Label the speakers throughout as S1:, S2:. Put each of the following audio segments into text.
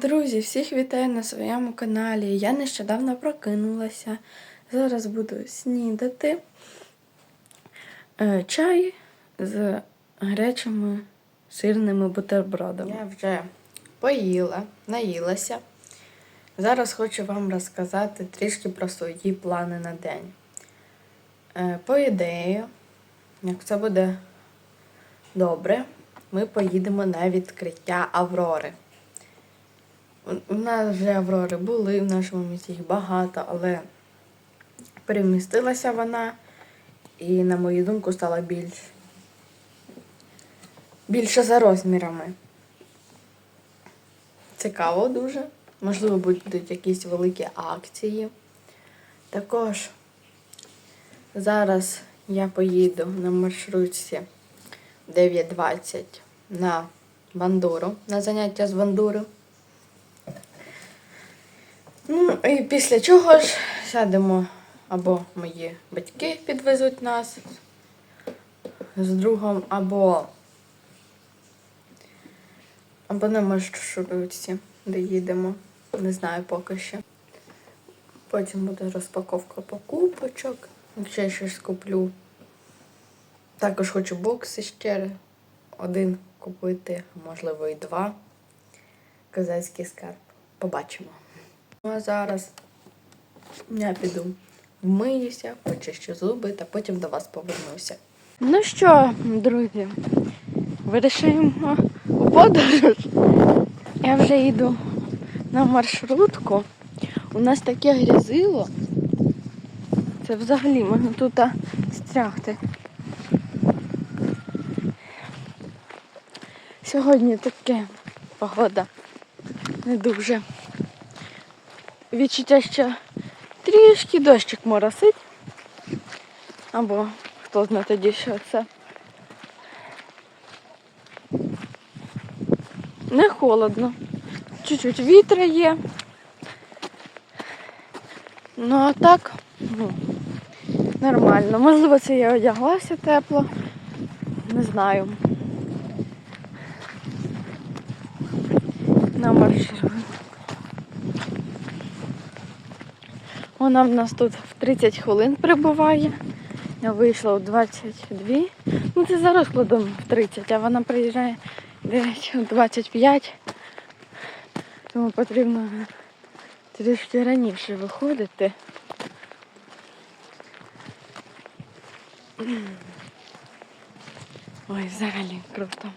S1: Друзі, всіх вітаю на своєму каналі. Я нещодавно прокинулася. Зараз буду снідати Е, чай з гарячими сирними бутербродами. Я вже поїла, наїлася. Зараз хочу вам розказати трішки про свої плани на день. Е, По ідеї, як все буде добре, ми поїдемо на відкриття Аврори. У нас вже Аврори були, в нашому місті їх багато, але перемістилася вона і, на мою думку, стала більш більше за розмірами. Цікаво дуже. Можливо, будуть якісь великі акції. Також зараз я поїду на маршрутці 9.20 на бандуру, на заняття з бандури. Ну, і після чого ж сядемо або мої батьки підвезуть нас з другом, або, або на маршрутці, де їдемо. Не знаю поки що. Потім буде розпаковка покупочок, якщо я щось куплю. Також хочу бокси ще один купити, можливо, і два. Козацький скарб. Побачимо. Ну а зараз я піду вмиюся, почищу зуби та потім до вас повернуся. Ну що, друзі, вирішуємо у подорож. Я вже йду на маршрутку. У нас таке грязило. Це взагалі можна тут стрягти. Сьогодні таке погода не дуже. Відчуття, що трішки дощик моросить. Або хто знає тоді, що це. Не холодно. Чуть-чуть вітра є. Ну а так, ну, нормально. Можливо, це я одяглася тепло. Не знаю. На маршрут. Вона в нас тут в 30 хвилин прибуває. Я вийшла у 22. Ну це за розкладом в 30, а вона приїжджає десь у 25. Тому потрібно трішки раніше виходити. Ой, взагалі круто.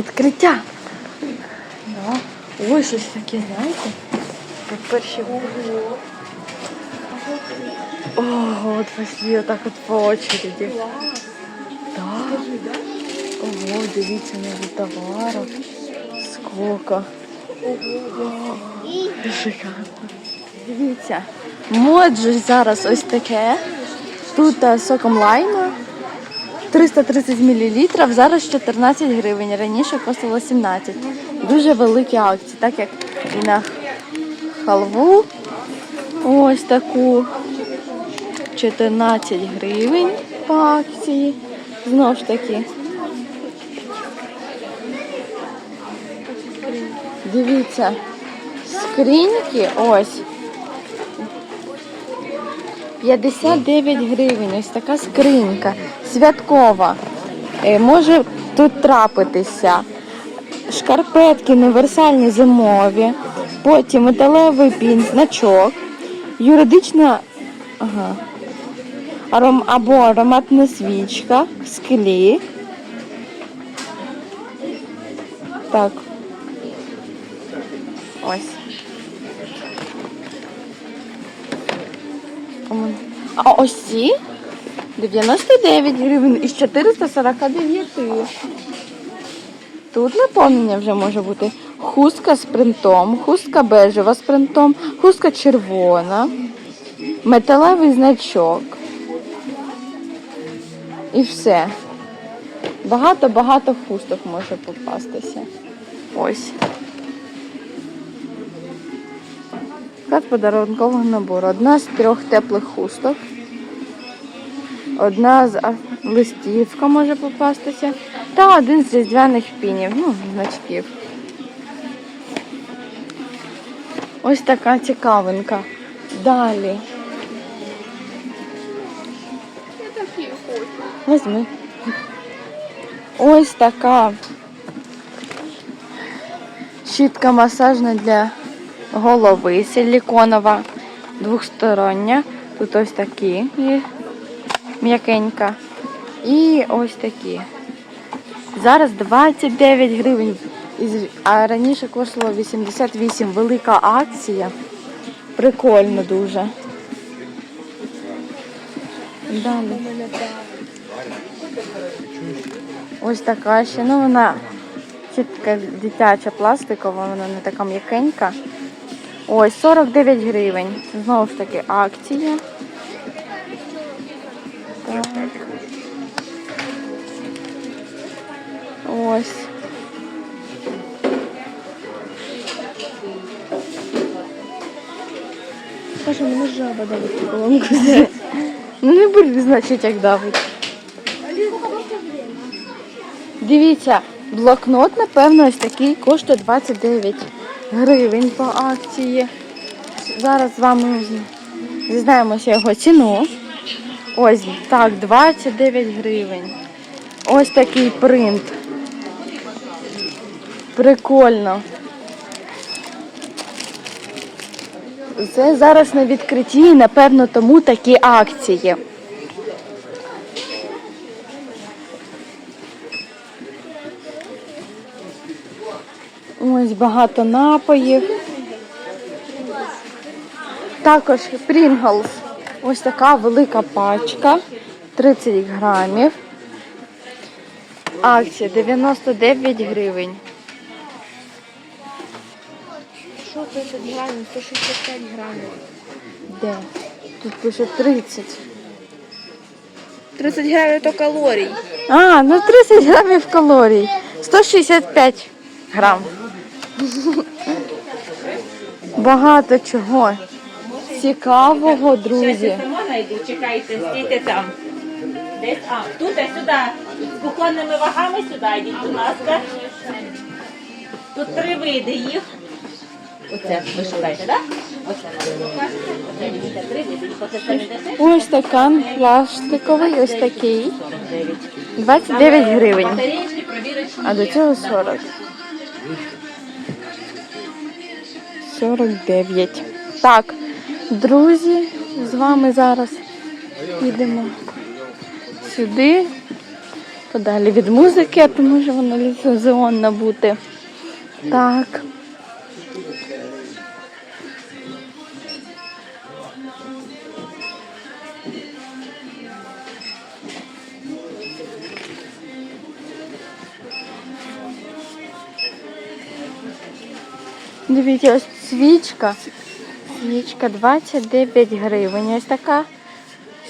S1: Відкриття. Да. Ой, щось таке, знаєте? Перші Ого, от пошли отак от по очереді. Да. Ого, дивіться на товару. Сколько. Ого. Шикарно. Дивіться. Моджу зараз ось таке. Тут соком лайма. 330 мл, зараз 14 гривень, раніше коштувало 17. Дуже великі акції, так як і на халву. Ось таку 14 гривень по акції. Знову ж таки. Дивіться, скриньки ось. 59 гривень. Ось така скринька. Святкова. Е, Може тут трапитися. Шкарпетки універсальні зимові. Потім металевий пін, значок. Юридична. Ага. Аром, або ароматна свічка в склі. Так. Ось. Ом, А ось ці 99 гривень із 449. Тут наповнення вже може бути хустка з принтом, хустка бежева з принтом, хустка червона, металевий значок. І все. Багато-багато хусток може попастися. Ось. Склад подарункового набору. Одна з трьох теплих хусток. Одна з листівка може попастися. Та один з різдвяних пінів, ну, значків. Ось така цікавинка. Далі. Возьми. Ось така щітка масажна для голови силіконова, двохстороння. Тут ось такі м'якенька. І ось такі. Зараз 29 гривень. А раніше коштувало 88. Велика акція. Прикольно дуже. Далі. Ось така ще. Ну вона чітка дитяча пластикова, вона не така м'якенька. Ось 49 гривень. Знову ж таки акція. Так. Ось.
S2: Каже, мене жаба давить колонку.
S1: Ну не буде значить, як давить. Дивіться, блокнот, напевно, ось такий коштує 29 гривень по акції. Зараз з вами дізнаємося його ціну. Ось так, 29 гривень. Ось такий принт. Прикольно. Це зараз на відкритті, і, напевно, тому такі акції. Ось багато напоїв. Також Pringles. Ось така велика пачка. 30 грамів. Акція 99 гривень.
S2: Що 30 грамів? 165 грамів.
S1: Де? Тут пише 30.
S2: 30 грамів то калорій.
S1: А, ну 30 грамів калорій. 165 грам. Багато чого. Цікавого, друзі.
S3: Чекайте, стійте там. Десь, а, тут, а сюди. З кухонними вагами сюди йдіть, будь ласка. Тут три види їх. Оце ви шукаєте, так? Оце нам покажете. Оце дивіться, три види їх. Оце самі десять.
S1: Ось стакан пластиковий, ось такий. 29 гривень.
S3: Провірочні
S1: А до цього 40. 49. Так, друзі, з вами зараз йдемо сюди, подалі від музики, а то може вона ліцензіонна бути. Так. Дивіться, ось свічка. Свічка 29 гривень. Ось така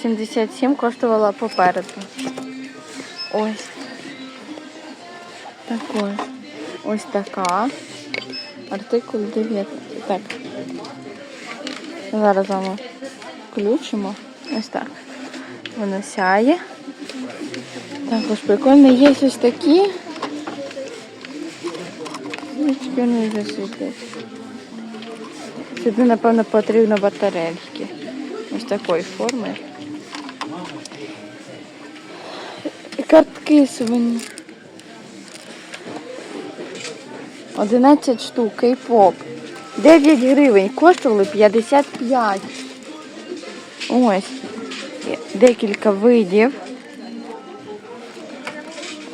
S1: 77 коштувала попереду. Ось. Також. Ось така. Артикул 9. Так. Зараз вами включимо. Ось так. Воно сяє. Також прикольно. Є ось такі. Свічки вони вже світять. Сюди, напевно, потрібно батарейки. Ось такої форми. Картки сувені. 11 штук, кей-поп. 9 гривень, коштували 55. Ось. Декілька видів.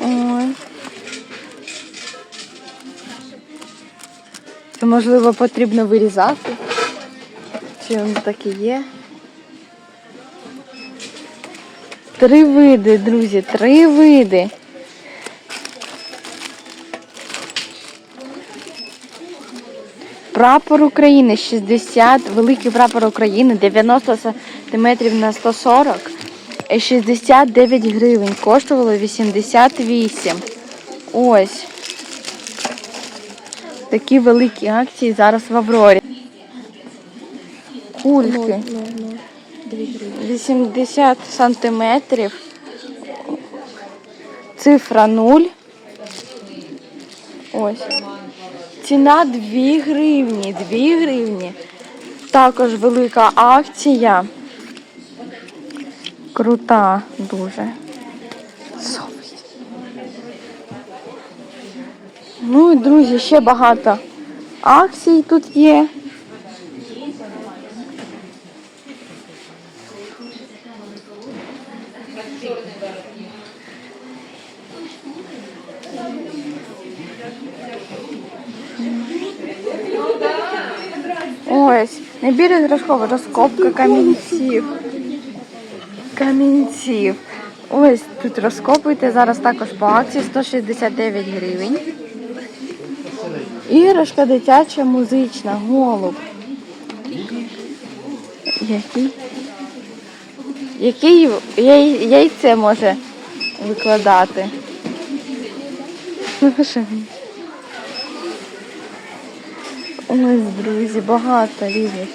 S1: Ой. Можливо, потрібно вирізати. Чи воно так і є? Три види, друзі, три види. Прапор України 60, великий прапор України 90 сантиметрів на 140, е, 69 гривень, коштувало 88. Ось. Такі великі акції зараз в Аврорі. Кульки. 80 сантиметрів. Цифра 0. Ось. Ціна 2 гривні. 2 гривні. Також велика акція. Крута дуже. Ну і друзі, ще багато акцій тут є. Ось, набір іграшковий, розкопка камінців. Камінців. Ось тут розкопуйте. Зараз також по акції 169 гривень. Іграшка дитяча музична, голуб. Який? Який яй- яйце може викладати? Ось, друзі, багато різних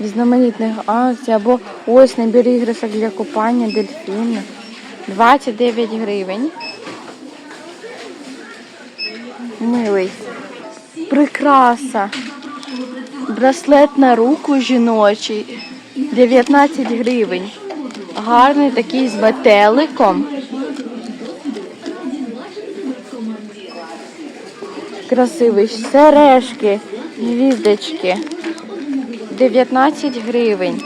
S1: різноманітних акцій. Або ось набір іграшок для купання дельфіна. 29 гривень. Милий. Прикраса. Браслет на руку жіночий. 19 гривень. Гарний такий з метеликом. Красивий. Сережки, звіздочки. 19 гривень.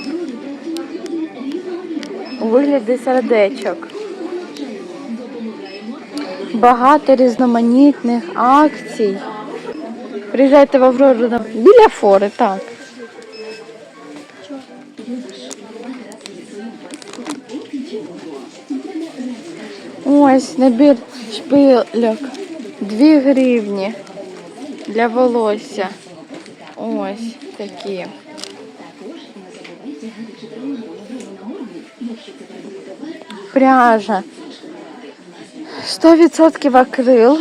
S1: У вигляді сердечок. Багато різноманітних акцій. Приїжджайте в Аврору біля фори, так. Ось набір шпильок. 2 гривні для волосся. Ось такі. Пряжа. 100% акрил.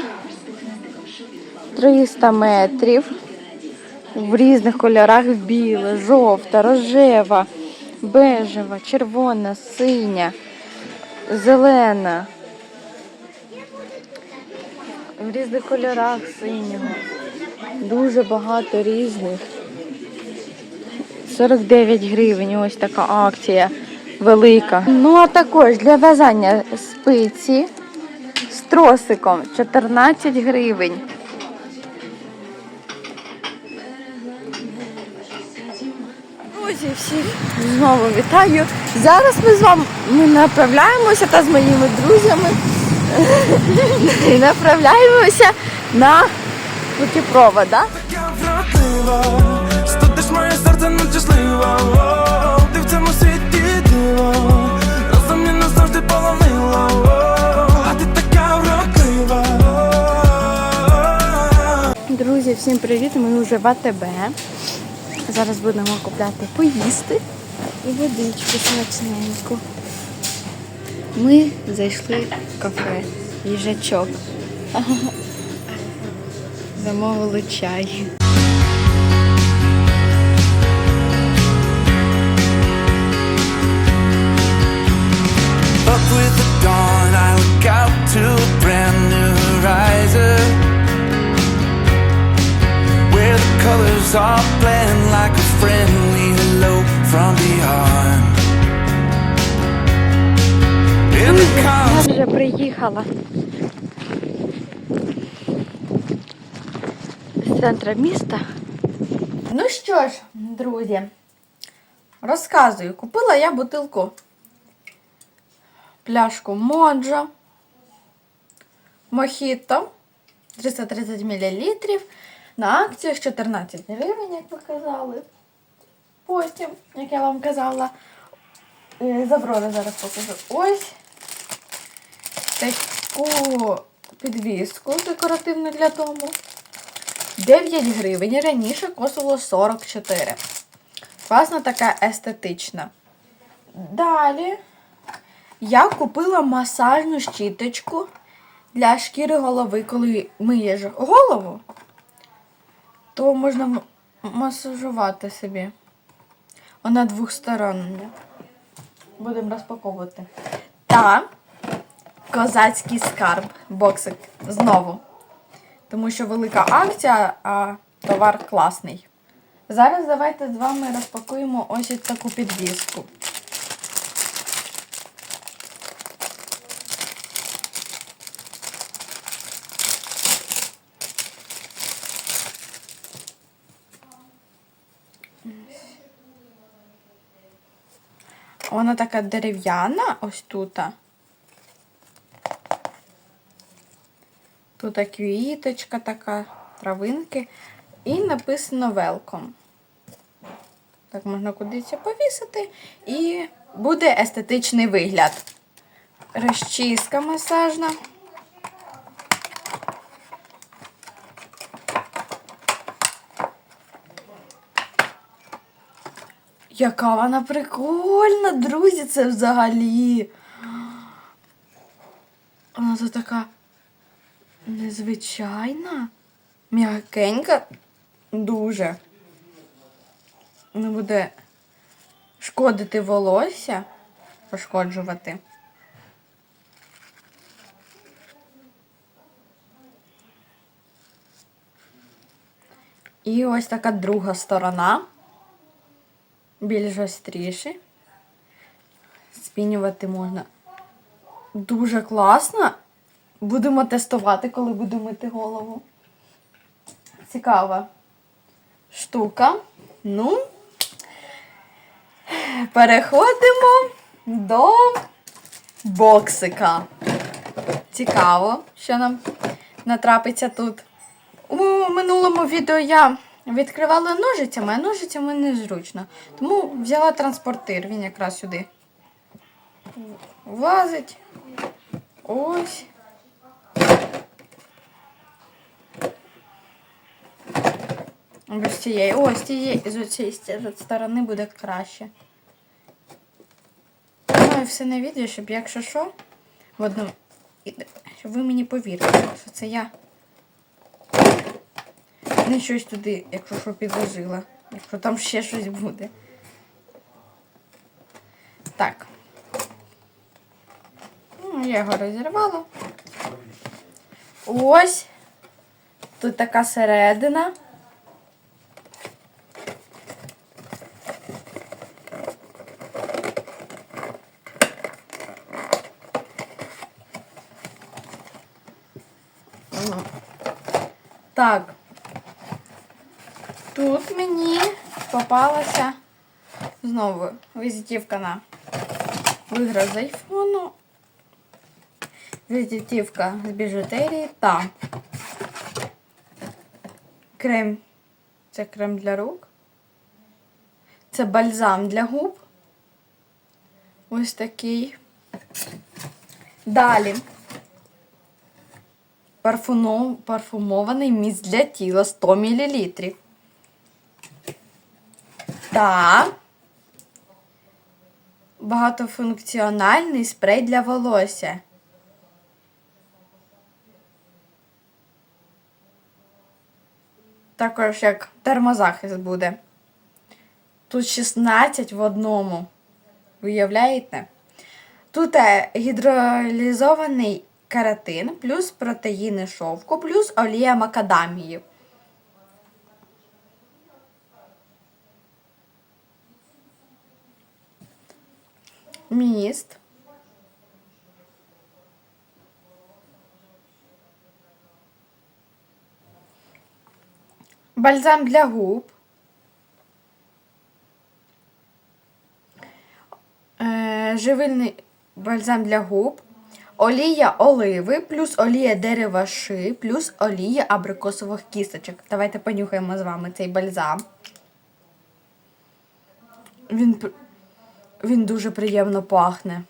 S1: 300 метрів. В різних кольорах біла, жовта, рожева, бежева, червона, синя, зелена. В різних кольорах синього. Дуже багато різних. 49 гривень, ось така акція велика. Ну, а також для в'язання спиці з тросиком 14 гривень. Друзі, всіх знову вітаю. Зараз ми з вами ми направляємося та з моїми друзями і направляємося на путепровод, да? Друзі, всім привіт! Ми вже в АТБ. Зараз будемо купляти поїсти і водичку смачненьку. Ми зайшли в кафе їжачок. Замовили чай.
S4: Up with the dawn, I look out to a brand new horizon colors all blend like a friendly hello from beyond.
S2: Я вже приїхала з центра міста.
S1: Ну що ж, друзі, розказую, купила я бутилку пляшку Моджо, Мохіто 330 мл. На акціях 14 гривень, як ви казали. Потім, як я вам казала, е, зараз покажу. Ось таку підвіску декоративну для дому. 9 гривень. Раніше коштувало 44. Класна така естетична. Далі я купила масажну щіточку для шкіри голови. Коли миєш голову, то можна масажувати собі. Вона двохстороння. Будемо розпаковувати. Та козацький скарб. Боксик. Знову. Тому що велика акція, а товар класний. Зараз давайте з вами розпакуємо ось таку підвіску. Вона така дерев'яна, ось тут. Тут квіточка така, травинки. І написано Welcome. Так можна кудись повісити. І буде естетичний вигляд. Розчіска масажна. Яка вона прикольна, друзі, це взагалі. Вона тут така незвичайна, м'якенька, дуже. Не буде шкодити волосся, пошкоджувати. І ось така друга сторона. Більш гостріше. Спінювати можна. Дуже класно. Будемо тестувати, коли буду мити голову. Цікава штука. Ну, переходимо до боксика. Цікаво, що нам натрапиться тут. У минулому відео я відкривала ножицями, а ножицями незручно. Тому взяла транспортир, він якраз сюди влазить. Ось. Без цієї. Ось цієї з цієї сторони буде краще. Ну і все на відео, щоб якщо що, в одному. Щоб ви мені повірили, що це я не щось туди, якщо що підложила. Якщо там ще щось буде. Так. Ну, я його розірвала. Ось. Тут така середина. Так. Тут мені попалася знову візитівка на виграш з айфону. Візитівка з біжутерії та крем. Це крем для рук. Це бальзам для губ. Ось такий. Далі. Парфумований міст для тіла 100 мл. Та багатофункціональний спрей для волосся. Також як термозахист буде. Тут 16 в одному. Уявляєте? Тут е, гідролізований кератин, плюс протеїни шовку, плюс олія макадамії. міст. Бальзам для губ. Е, живильний бальзам для губ, олія оливи, плюс олія дерева ши, плюс олія абрикосових кісточок. Давайте понюхаємо з вами цей бальзам. Він він дуже приємно пахне.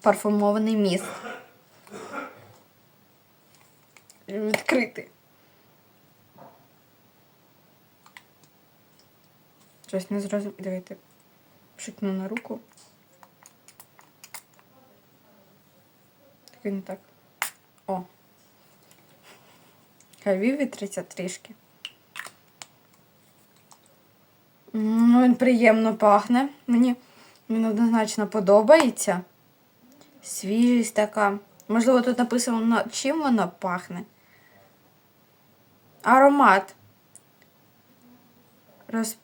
S1: Парфумований міст. Відкритий. Щось не зрозуміло. Давайте пшикну на руку. Так він так. О. Хай вивітриться трішки. М, Ну, він приємно пахне. Мені він однозначно подобається. Свіжість така. Можливо, тут написано, чим воно пахне. Аромат. Розп...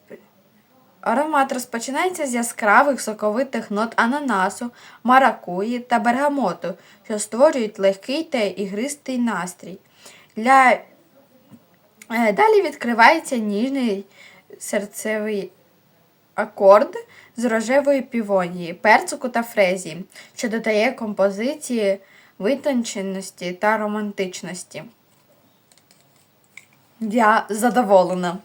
S1: Аромат розпочинається з яскравих соковитих нот ананасу, маракуї та бергамоту, що створюють легкий та ігристий настрій. Для... Е, Далі відкривається ніжний серцевий акорд з рожевої півонії, перцику та фрезії, що додає композиції витонченості та романтичності. Я задоволена.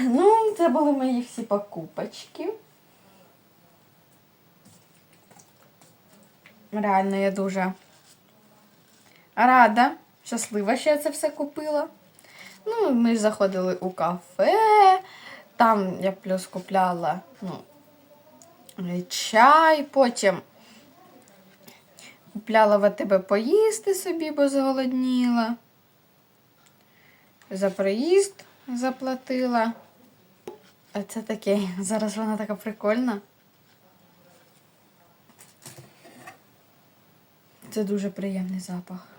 S1: Ну, це були мої всі покупочки. Реально, я дуже рада, щаслива, що я це все купила. Ну, ми заходили у кафе, там я плюс купляла ну, чай, потім купляла в тебе поїсти собі, бо зголодніла. За проїзд заплатила. А це таке, зараз вона така прикольна. Це дуже приємний запах.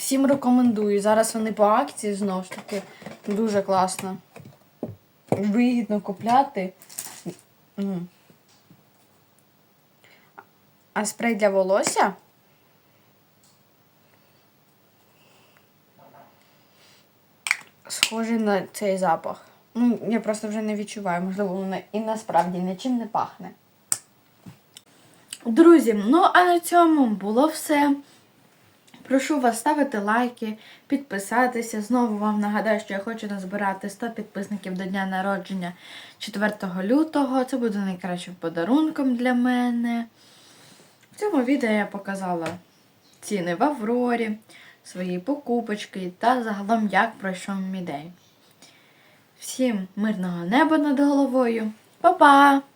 S1: Всім рекомендую. Зараз вони по акції знову ж таки дуже класно. Вигідно купляти. А спрей для волосся? Схожий на цей запах. Ну, я просто вже не відчуваю, можливо, воно і насправді нічим не пахне. Друзі, ну а на цьому було все. Прошу вас ставити лайки, підписатися. Знову вам нагадаю, що я хочу назбирати 100 підписників до дня народження 4 лютого. Це буде найкращим подарунком для мене. В цьому відео я показала ціни в Аврорі, свої покупочки та загалом як пройшов мій день. Всім мирного неба над головою. Па-па!